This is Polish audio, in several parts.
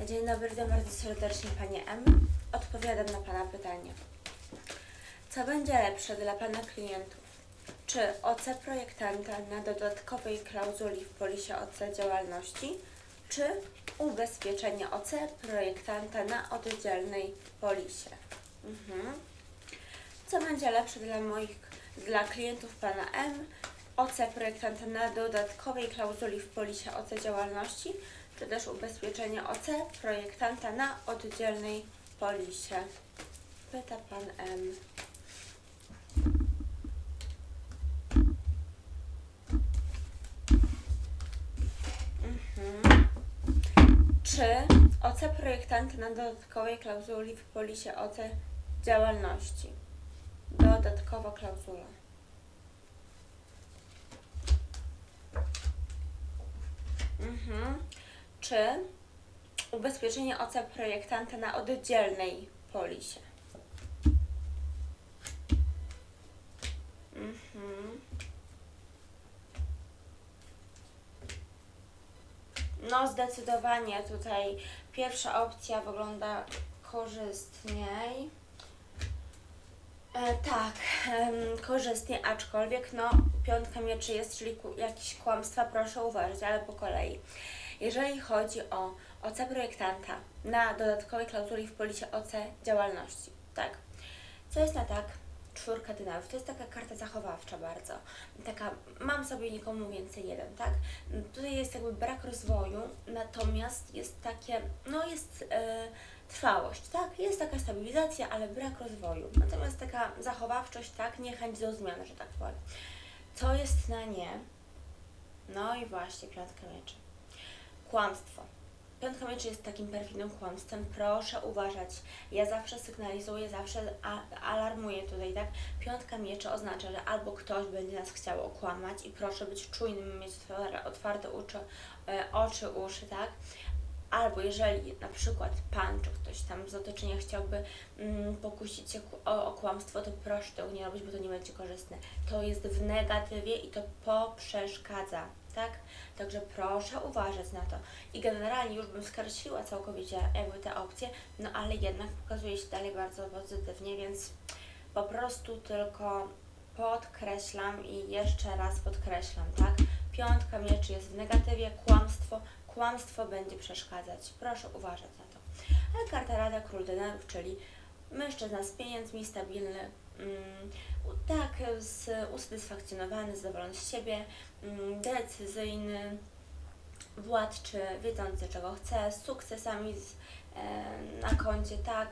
Dzień dobry, witam bardzo serdecznie Panie M. Odpowiadam na Pana pytanie. Co będzie lepsze dla Pana klientów? Czy OC projektanta na dodatkowej klauzuli w polisie OC działalności, czy ubezpieczenie OC projektanta na oddzielnej polisie? Mhm. Co będzie lepsze dla moich, dla klientów Pana M? OC projektanta na dodatkowej klauzuli w polisie OC działalności, czy też ubezpieczenie OC projektanta na oddzielnej polisie? Pyta Pan M. Mhm. Czy OC projektanta na dodatkowej klauzuli w polisie OC działalności? Dodatkowa klauzula. Mhm. Czy ubezpieczenie OC projektanta na oddzielnej polisie? Mhm. No, zdecydowanie tutaj pierwsza opcja wygląda korzystniej. E, tak, em, korzystnie, aczkolwiek no piątka mieczy jest, czyli jakieś kłamstwa, proszę uważać, ale po kolei. Jeżeli chodzi o OC projektanta na dodatkowej klauzuli w polisie OC działalności, tak, co jest na tak? Czwórka dynarów. To jest taka karta zachowawcza bardzo. Taka, mam sobie nikomu więcej jeden, tak? Tutaj jest jakby brak rozwoju, natomiast jest takie, no jest e, trwałość, tak? Jest taka stabilizacja, ale brak rozwoju. Natomiast taka zachowawczość, tak? Niechęć do zmian, że tak powiem. Co jest na nie? No i właśnie, piątka mieczy. Kłamstwo. Piątka mieczy jest takim perfidnym kłamstwem. Proszę uważać. Ja zawsze sygnalizuję, zawsze alarmuję tutaj, tak? Piątka mieczy oznacza, że albo ktoś będzie nas chciał okłamać i proszę być czujnym, mieć otwarte- uczy, e, oczy, uszy, tak? Albo jeżeli na przykład pan czy ktoś tam z otoczenia chciałby mm, pokusić się o, o kłamstwo, to proszę tego nie robić, bo to nie będzie korzystne. To jest w negatywie i to poprzeszkadza, tak? Także proszę uważać na to. I generalnie już bym skreśliła całkowicie jakby te opcje, no ale jednak pokazuje się dalej bardzo pozytywnie, więc po prostu tylko podkreślam i jeszcze raz podkreślam, tak? Piątka mieczy jest w negatywie, kłamstwo, kłamstwo będzie przeszkadzać. Proszę uważać na to. Ale karta Rada Król Denarów, czyli mężczyzna z pieniędzmi, stabilny, tak, z, usatysfakcjonowany, zadowolony z siebie, mm, decyzyjny, władczy, wiedzący czego chce, z sukcesami z, na koncie, tak,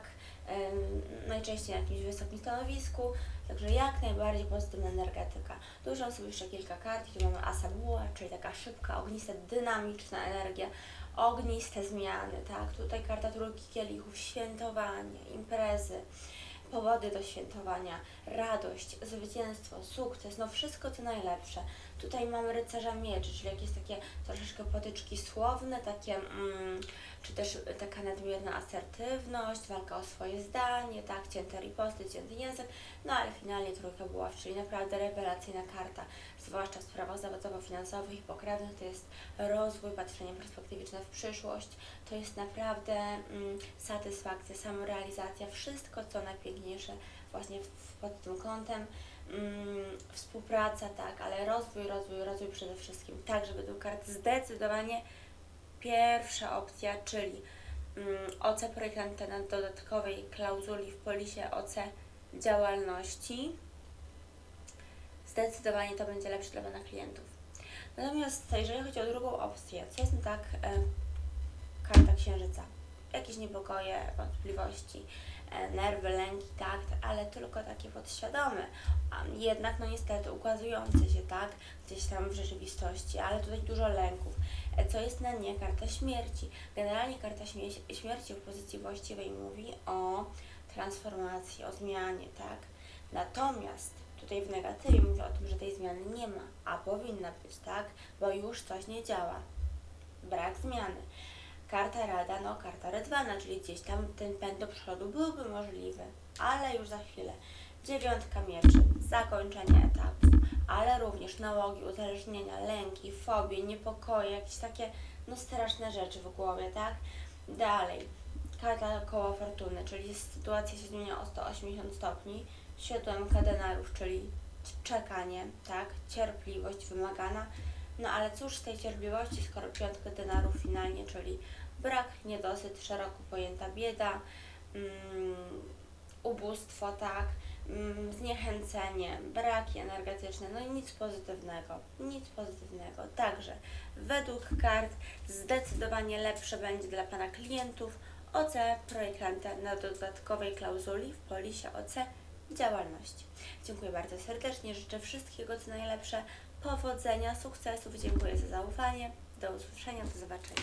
najczęściej na jakimś wysokim stanowisku, także jak najbardziej pozytywna energetyka. Dużo sobie jeszcze kilka kart, tu mamy Asa Buła, czyli taka szybka, ognista, dynamiczna energia, ogniste zmiany, tak, tutaj karta trójki kielichów, świętowanie, imprezy, powody do świętowania, radość, zwycięstwo, sukces, no wszystko co najlepsze. Tutaj mamy rycerza mieczy, czyli jakieś takie troszeczkę potyczki słowne, takie, mm, czy też taka nadmierna asertywność, walka o swoje zdanie, tak, cięte riposty, cięty język, no ale finalnie trójka była, czyli naprawdę rewelacyjna karta, zwłaszcza w sprawach zawodowo-finansowych i pokrewnych, to jest rozwój, patrzenie perspektywiczne w przyszłość, to jest naprawdę mm, satysfakcja, samorealizacja, wszystko co najpiękniejsze właśnie w, pod tym kątem. Mm, współpraca, tak, ale rozwój, rozwój, rozwój przede wszystkim. Także według kart zdecydowanie pierwsza opcja, czyli mm, OC projektanta na dodatkowej klauzuli w polisie OC działalności. Zdecydowanie to będzie lepsze dla Pana klientów. Natomiast jeżeli chodzi o drugą opcję, co jest tak e, karta księżyca? Jakieś niepokoje, wątpliwości, nerwy, lęki, takt, ale tylko takie podświadome. Jednak, no niestety, ukazujące się, tak, gdzieś tam w rzeczywistości, ale tutaj dużo lęków. E, Co jest na nie? Karta śmierci. Generalnie karta śmie- śmierci w pozycji właściwej mówi o transformacji, o zmianie, tak? Natomiast tutaj w negatywie mówi o tym, że tej zmiany nie ma, a powinna być, tak? Bo już coś nie działa. Brak zmiany. Karta Rada, no karta Redwana, czyli gdzieś tam ten pęd do przodu byłby możliwy, ale już za chwilę. Dziewiątka mieczy, zakończenie etapu, ale również nałogi, uzależnienia, lęki, fobie, niepokoje, jakieś takie no straszne rzeczy w głowie, tak? Dalej, karta koła fortuny, czyli sytuacja się zmienia o 180 stopni. Siódemka denarów, czyli czekanie, tak, cierpliwość wymagana. No ale cóż tej cierpliwości, skoro piątka denarów finalnie, czyli brak, niedosyt, szeroko pojęta bieda, mm, ubóstwo, tak, mm, zniechęcenie, braki energetyczne, no i nic pozytywnego, nic pozytywnego. Także według kart zdecydowanie lepsze będzie dla Pana klientów OC projektanta na dodatkowej klauzuli w polisie OC działalności. Dziękuję bardzo serdecznie, życzę wszystkiego co najlepsze, powodzenia, sukcesów, dziękuję za zaufanie, do usłyszenia, do zobaczenia.